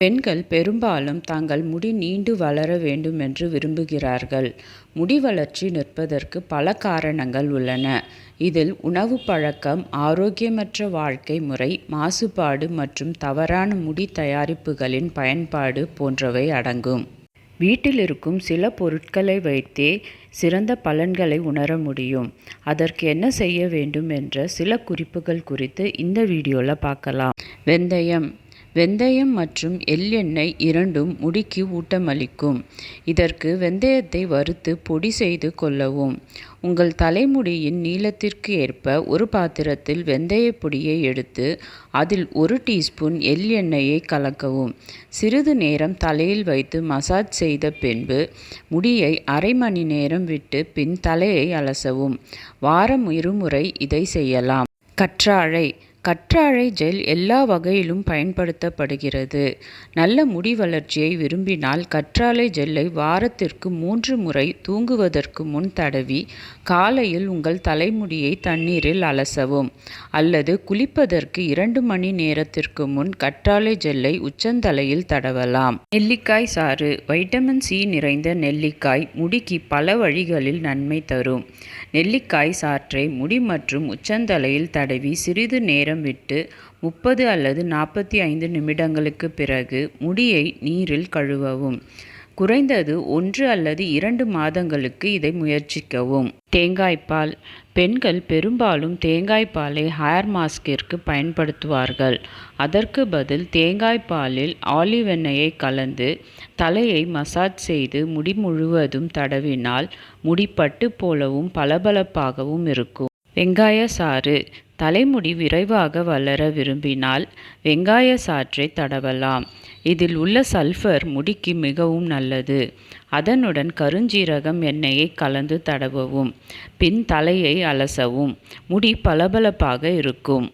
பெண்கள் பெரும்பாலும் தங்கள் முடி நீண்டு வளர வேண்டும் என்று விரும்புகிறார்கள். முடி வளர்ச்சி நிற்பதற்கு பல காரணங்கள் உள்ளன. இதில் உணவு பழக்கம், ஆரோக்கியமற்ற வாழ்க்கை முறை, மாசுபாடு மற்றும் தவறான முடி தயாரிப்புகளின் பயன்பாடு போன்றவை அடங்கும். வீட்டில் இருக்கும் சில பொருட்களை வைத்தே சிறந்த பலன்களை உணர முடியும். அதற்கு என்ன செய்ய வேண்டும் என்ற சில குறிப்புகள் குறித்து இந்த வீடியோவில் பார்க்கலாம். வெந்தயம் வெந்தயம் மற்றும் எள் எண்ணெய் இரண்டும் முடிக்கு ஊட்டமளிக்கும். இதற்கு வெந்தயத்தை வறுத்து பொடி செய்து கொள்ளவும். உங்கள் தலைமுடியின் நீளத்திற்கு ஏற்ப ஒரு பாத்திரத்தில் வெந்தய பொடியை எடுத்து அதில் ஒரு டீஸ்பூன் எள் எண்ணெயை கலக்கவும். சிறிது நேரம் தலையில் வைத்து மசாஜ் செய்த பின்பு முடியை அரை மணி நேரம் விட்டு பின் தலையை அலசவும். வாரம் இருமுறை இதை செய்யலாம். கற்றாழை கற்றாழை ஜெல் எல்லா வகையிலும் பயன்படுத்தப்படுகிறது. நல்ல முடி வளர்ச்சியை விரும்பினால் கற்றாழை ஜெல்லை வாரத்திற்கு மூன்று முறை தூங்குவதற்கு முன் தடவி காலையில் உங்கள் தலைமுடியை தண்ணீரில் அலசவும். அல்லது குளிப்பதற்கு இரண்டு மணி நேரத்திற்கு முன் கற்றாழை ஜெல்லை உச்சந்தலையில் தடவலாம். நெல்லிக்காய் சாறு வைட்டமின் சி நிறைந்த நெல்லிக்காய் முடிக்கு பல வழிகளில் நன்மை தரும். நெல்லிக்காய் சாற்றை முடி மற்றும் உச்சந்தலையில் தடவி சிறிது நேரம் விட்டு முப்பது அல்லது நாற்பத்தி ஐந்து நிமிடங்களுக்கு பிறகு முடியை நீரில் கழுவவும். குறைந்தது ஒன்று அல்லது இரண்டு மாதங்களுக்கு இதை முயற்சிக்கவும். தேங்காய் பால் பெண்கள் பெரும்பாலும் தேங்காய் பாலை ஹேர் மாஸ்கிற்கு பயன்படுத்துவார்கள். அதற்கு பதில் தேங்காய் பாலில் ஆலிவ் எண்ணெயை கலந்து தலையை மசாஜ் செய்து முடி முழுவதும் தடவினால் முடி பட்டு போலவும் பளபளப்பாகவும் இருக்கும். வெங்காய சாறு தலைமுடி விரைவாக வளர விரும்பினால் வெங்காய சாற்றை தடவலாம். இதில் உள்ள சல்ஃபர் முடிக்கு மிகவும் நல்லது. அதனுடன் கருஞ்சீரகம் எண்ணெயை கலந்து தடவவும். பின் தலையை அலசவும். முடி பளபளப்பாக இருக்கும்.